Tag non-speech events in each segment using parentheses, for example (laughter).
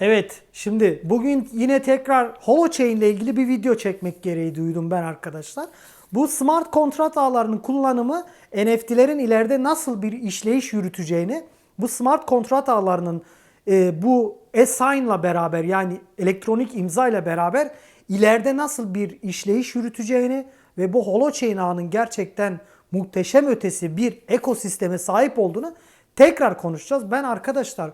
Evet, şimdi bugün yine tekrar Holochain ile ilgili bir video çekmek gereği duydum ben arkadaşlar. Bu smart kontrat ağlarının kullanımı NFT'lerin ileride nasıl bir işleyiş yürüteceğini, bu smart kontrat ağlarının e, bu e-sign'la beraber yani elektronik imza ile beraber ileride nasıl bir işleyiş yürüteceğini ve bu Holochain ağının gerçekten muhteşem ötesi bir ekosisteme sahip olduğunu tekrar konuşacağız. Ben arkadaşlar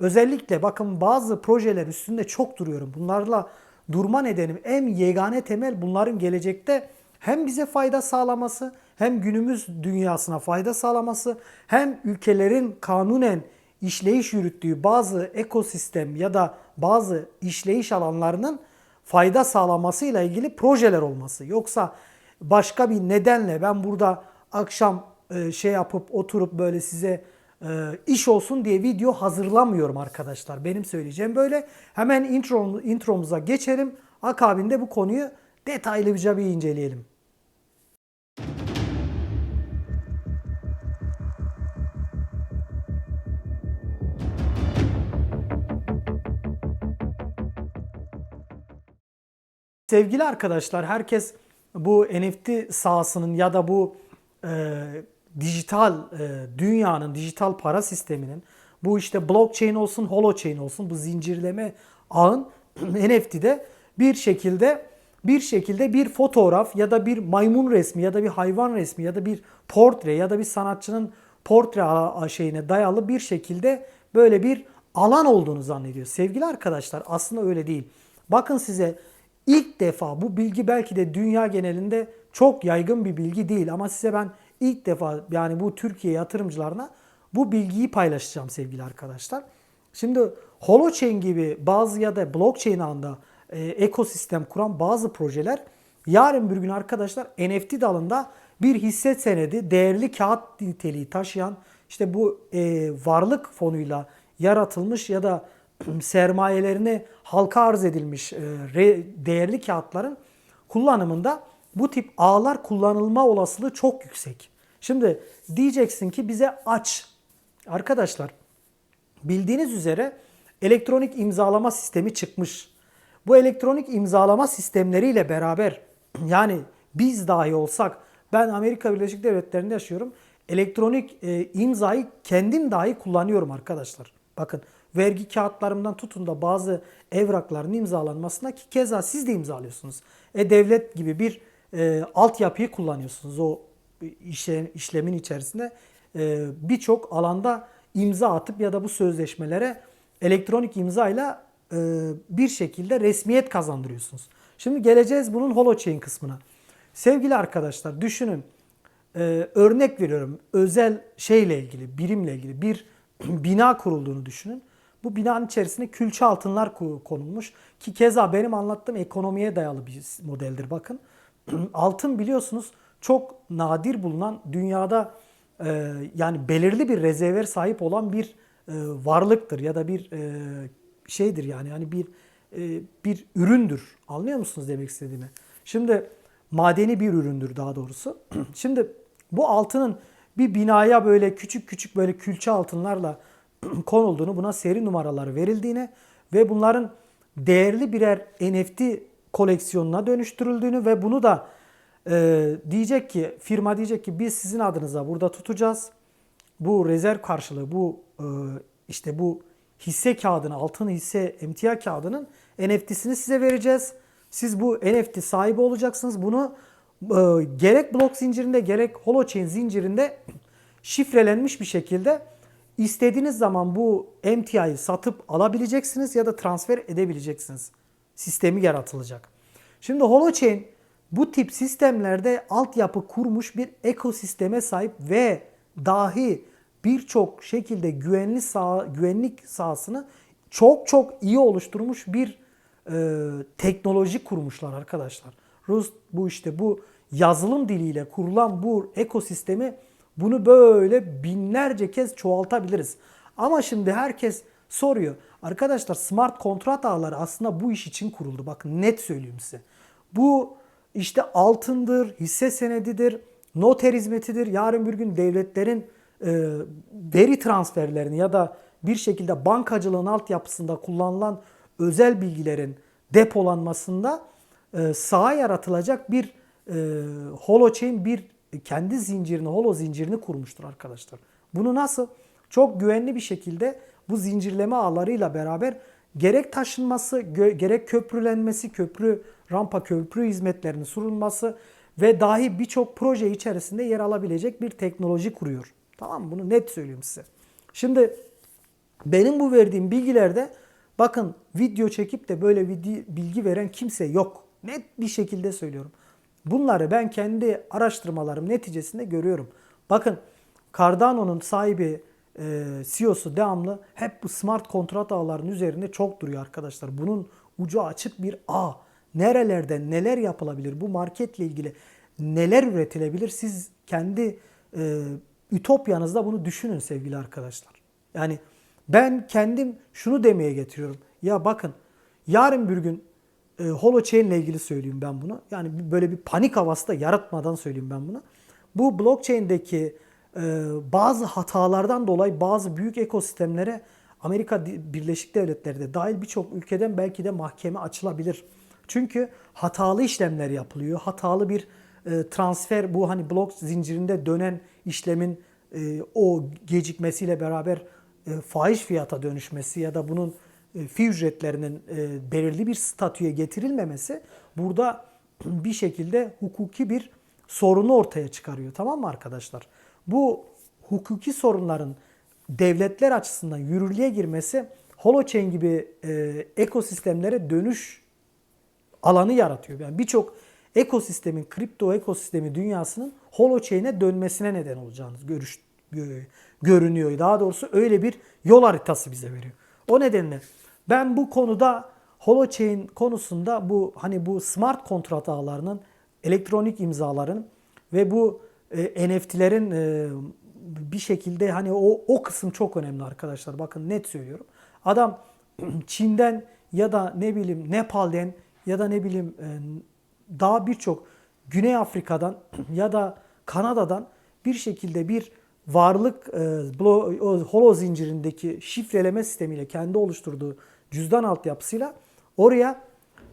Özellikle bakın bazı projeler üstünde çok duruyorum. Bunlarla durma nedenim en yegane temel bunların gelecekte hem bize fayda sağlaması hem günümüz dünyasına fayda sağlaması hem ülkelerin kanunen işleyiş yürüttüğü bazı ekosistem ya da bazı işleyiş alanlarının fayda sağlamasıyla ilgili projeler olması. Yoksa başka bir nedenle ben burada akşam e, şey yapıp oturup böyle size e, iş olsun diye video hazırlamıyorum arkadaşlar. Benim söyleyeceğim böyle. Hemen intro, intromuza geçelim. Akabinde bu konuyu detaylıca bir inceleyelim. Sevgili arkadaşlar, herkes bu NFT sahasının ya da bu e, dijital e, dünyanın, dijital para sisteminin bu işte blockchain olsun, holochain olsun bu zincirleme ağın (clears throat) NFT'de bir şekilde bir şekilde bir fotoğraf ya da bir maymun resmi ya da bir hayvan resmi ya da bir portre ya da bir sanatçının portre şeyine dayalı bir şekilde böyle bir alan olduğunu zannediyor. Sevgili arkadaşlar aslında öyle değil. Bakın size ilk defa bu bilgi belki de dünya genelinde çok yaygın bir bilgi değil ama size ben ilk defa yani bu Türkiye yatırımcılarına bu bilgiyi paylaşacağım sevgili arkadaşlar. Şimdi Holochain gibi bazı ya da blockchain ağında e, ekosistem kuran bazı projeler yarın bir gün arkadaşlar NFT dalında bir hisse senedi değerli kağıt niteliği taşıyan işte bu e, varlık fonuyla yaratılmış ya da (clears throat) sermayelerine halka arz edilmiş e, re, değerli kağıtların kullanımında bu tip ağlar kullanılma olasılığı çok yüksek. Şimdi diyeceksin ki bize aç. Arkadaşlar bildiğiniz üzere elektronik imzalama sistemi çıkmış. Bu elektronik imzalama sistemleriyle beraber (clears throat) yani biz dahi olsak ben Amerika Birleşik Devletleri'nde yaşıyorum. Elektronik e, imzayı kendim dahi kullanıyorum arkadaşlar. Bakın vergi kağıtlarımdan tutun da bazı evrakların imzalanmasına ki keza siz de imzalıyorsunuz. E devlet gibi bir e, altyapıyı kullanıyorsunuz o işlem, işlemin içerisinde. E, Birçok alanda imza atıp ya da bu sözleşmelere elektronik imzayla e, bir şekilde resmiyet kazandırıyorsunuz. Şimdi geleceğiz bunun holochain kısmına. Sevgili arkadaşlar düşünün e, örnek veriyorum özel şeyle ilgili birimle ilgili bir (clears throat) bina kurulduğunu düşünün. Bu binanın içerisine külçe altınlar konulmuş ki keza benim anlattığım ekonomiye dayalı bir modeldir bakın. (clears throat) Altın biliyorsunuz çok nadir bulunan dünyada e, yani belirli bir rezerver sahip olan bir e, varlıktır ya da bir e, şeydir yani yani bir e, bir üründür. Anlıyor musunuz demek istediğimi? Şimdi madeni bir üründür daha doğrusu. (clears throat) Şimdi bu altının bir binaya böyle küçük küçük böyle külçe altınlarla (clears throat) konulduğunu, buna seri numaraları verildiğini ve bunların değerli birer NFT koleksiyonuna dönüştürüldüğünü ve bunu da e, diyecek ki firma diyecek ki biz sizin adınıza burada tutacağız. Bu rezerv karşılığı bu e, işte bu hisse kağıdını altın hisse emtia kağıdının NFT'sini size vereceğiz. Siz bu NFT sahibi olacaksınız. Bunu e, gerek blok zincirinde gerek holochain zincirinde şifrelenmiş bir şekilde istediğiniz zaman bu MTI'yi satıp alabileceksiniz ya da transfer edebileceksiniz. Sistemi yaratılacak. Şimdi holochain bu tip sistemlerde altyapı kurmuş bir ekosisteme sahip ve dahi birçok şekilde güvenli sağ, güvenlik sahasını çok çok iyi oluşturmuş bir e, teknoloji kurmuşlar arkadaşlar. Rus bu işte bu yazılım diliyle kurulan bu ekosistemi bunu böyle binlerce kez çoğaltabiliriz. Ama şimdi herkes soruyor. Arkadaşlar smart kontrat ağları aslında bu iş için kuruldu. Bakın net söyleyeyim size. Bu işte altındır, hisse senedidir, noter hizmetidir. Yarın bir gün devletlerin e, veri transferlerini ya da bir şekilde bankacılığın altyapısında kullanılan özel bilgilerin depolanmasında e, sağa yaratılacak bir e, holochain bir kendi zincirini, holo zincirini kurmuştur arkadaşlar. Bunu nasıl? Çok güvenli bir şekilde bu zincirleme ağlarıyla beraber gerek taşınması, gerek köprülenmesi, köprü, rampa köprü hizmetlerinin sunulması ve dahi birçok proje içerisinde yer alabilecek bir teknoloji kuruyor. Tamam mı? Bunu net söylüyorum size. Şimdi benim bu verdiğim bilgilerde bakın video çekip de böyle bilgi veren kimse yok. Net bir şekilde söylüyorum. Bunları ben kendi araştırmalarım neticesinde görüyorum. Bakın Cardano'nun sahibi e, CEO'su devamlı hep bu smart kontrat ağlarının üzerinde çok duruyor arkadaşlar. Bunun ucu açık bir ağ. Nerelerde neler yapılabilir? Bu marketle ilgili neler üretilebilir? Siz kendi e, ütopyanızda bunu düşünün sevgili arkadaşlar. Yani ben kendim şunu demeye getiriyorum. Ya bakın yarın bir gün e, holochain ile ilgili söyleyeyim ben bunu. Yani böyle bir panik havası da yaratmadan söyleyeyim ben bunu. Bu blockchain'deki bazı hatalardan dolayı bazı büyük ekosistemlere Amerika Birleşik Devletleri de dahil birçok ülkeden belki de mahkeme açılabilir. Çünkü hatalı işlemler yapılıyor. Hatalı bir e, transfer bu hani blok zincirinde dönen işlemin e, o gecikmesiyle beraber e, fahiş fiyata dönüşmesi ya da bunun fi ücretlerinin belirli bir statüye getirilmemesi burada bir şekilde hukuki bir sorunu ortaya çıkarıyor. Tamam mı arkadaşlar? Bu hukuki sorunların devletler açısından yürürlüğe girmesi holochain gibi e, ekosistemlere dönüş alanı yaratıyor. Yani birçok ekosistemin, kripto ekosistemi dünyasının holochain'e dönmesine neden olacağını görüş, gö- görünüyor. Daha doğrusu öyle bir yol haritası bize veriyor. O nedenle ben bu konuda holochain konusunda bu hani bu smart kontrat ağlarının elektronik imzaların ve bu e, NFT'lerin e, bir şekilde hani o o kısım çok önemli arkadaşlar. Bakın net söylüyorum. Adam (clears throat) Çin'den ya da ne bileyim Nepal'den ya da ne bileyim e, daha birçok Güney Afrika'dan (clears throat) ya da Kanada'dan bir şekilde bir varlık e, blo- o holo zincirindeki şifreleme sistemiyle kendi oluşturduğu cüzdan altyapısıyla oraya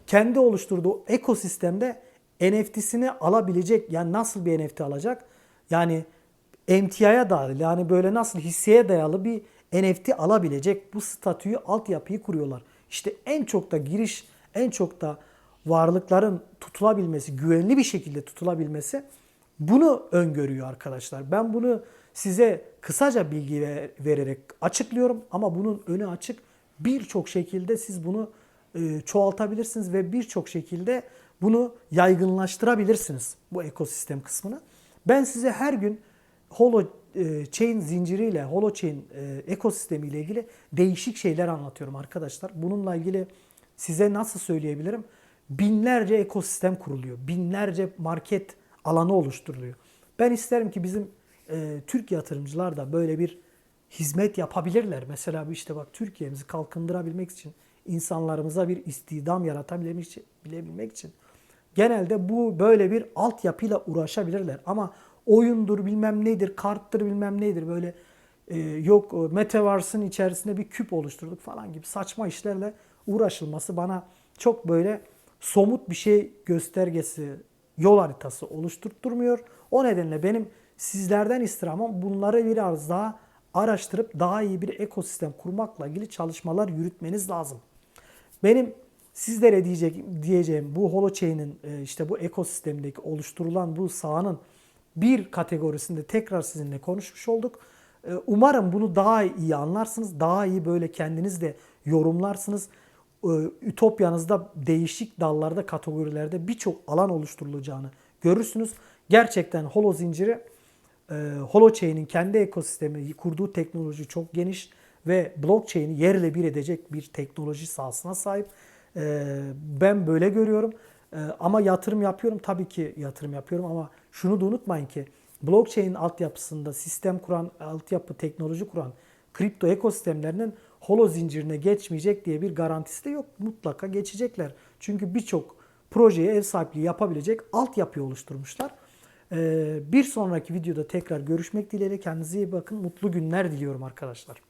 kendi oluşturduğu ekosistemde NFT'sini alabilecek. Yani nasıl bir NFT alacak? Yani emtiaya dayalı yani böyle nasıl hisseye dayalı bir NFT alabilecek bu statüyü, altyapıyı kuruyorlar. İşte en çok da giriş, en çok da varlıkların tutulabilmesi, güvenli bir şekilde tutulabilmesi bunu öngörüyor arkadaşlar. Ben bunu size kısaca bilgi ve- vererek açıklıyorum ama bunun önü açık. Birçok şekilde siz bunu çoğaltabilirsiniz ve birçok şekilde bunu yaygınlaştırabilirsiniz bu ekosistem kısmını. Ben size her gün holo e, zinciriyle, holo chain e, ekosistemiyle ilgili değişik şeyler anlatıyorum arkadaşlar. Bununla ilgili size nasıl söyleyebilirim? Binlerce ekosistem kuruluyor. Binlerce market alanı oluşturuluyor. Ben isterim ki bizim e, Türk yatırımcılar da böyle bir hizmet yapabilirler. Mesela işte bak Türkiye'mizi kalkındırabilmek için, insanlarımıza bir istihdam yaratabilmek için, bilebilmek için genelde bu böyle bir altyapıyla uğraşabilirler. Ama oyundur bilmem nedir, karttır bilmem nedir böyle e, yok e, Metaverse'ın içerisinde bir küp oluşturduk falan gibi saçma işlerle uğraşılması bana çok böyle somut bir şey göstergesi, yol haritası oluşturtturmuyor. O nedenle benim sizlerden istirhamım bunları biraz daha araştırıp daha iyi bir ekosistem kurmakla ilgili çalışmalar yürütmeniz lazım. Benim sizlere diyecek diyeceğim bu holochain'in e, işte bu ekosistemdeki oluşturulan bu sahanın bir kategorisinde tekrar sizinle konuşmuş olduk. E, Umarım bunu daha iyi anlarsınız. Daha iyi böyle kendiniz de yorumlarsınız. E, Ütopyanızda değişik dallarda, kategorilerde birçok alan oluşturulacağını görürsünüz. Gerçekten holo zinciri Holochain'in kendi ekosistemi, kurduğu teknoloji çok geniş ve blockchain'i yerle bir edecek bir teknoloji sahasına sahip. E, ben böyle görüyorum. E, ama yatırım yapıyorum. Tabii ki yatırım yapıyorum ama şunu da unutmayın ki blockchain altyapısında sistem kuran, altyapı teknoloji kuran kripto ekosistemlerinin holo zincirine geçmeyecek diye bir garantisi de yok. Mutlaka geçecekler. Çünkü birçok projeye ev sahipliği yapabilecek altyapıyı oluşturmuşlar. Ee, bir sonraki videoda tekrar görüşmek dileğiyle kendinize iyi bakın. Mutlu günler diliyorum arkadaşlar.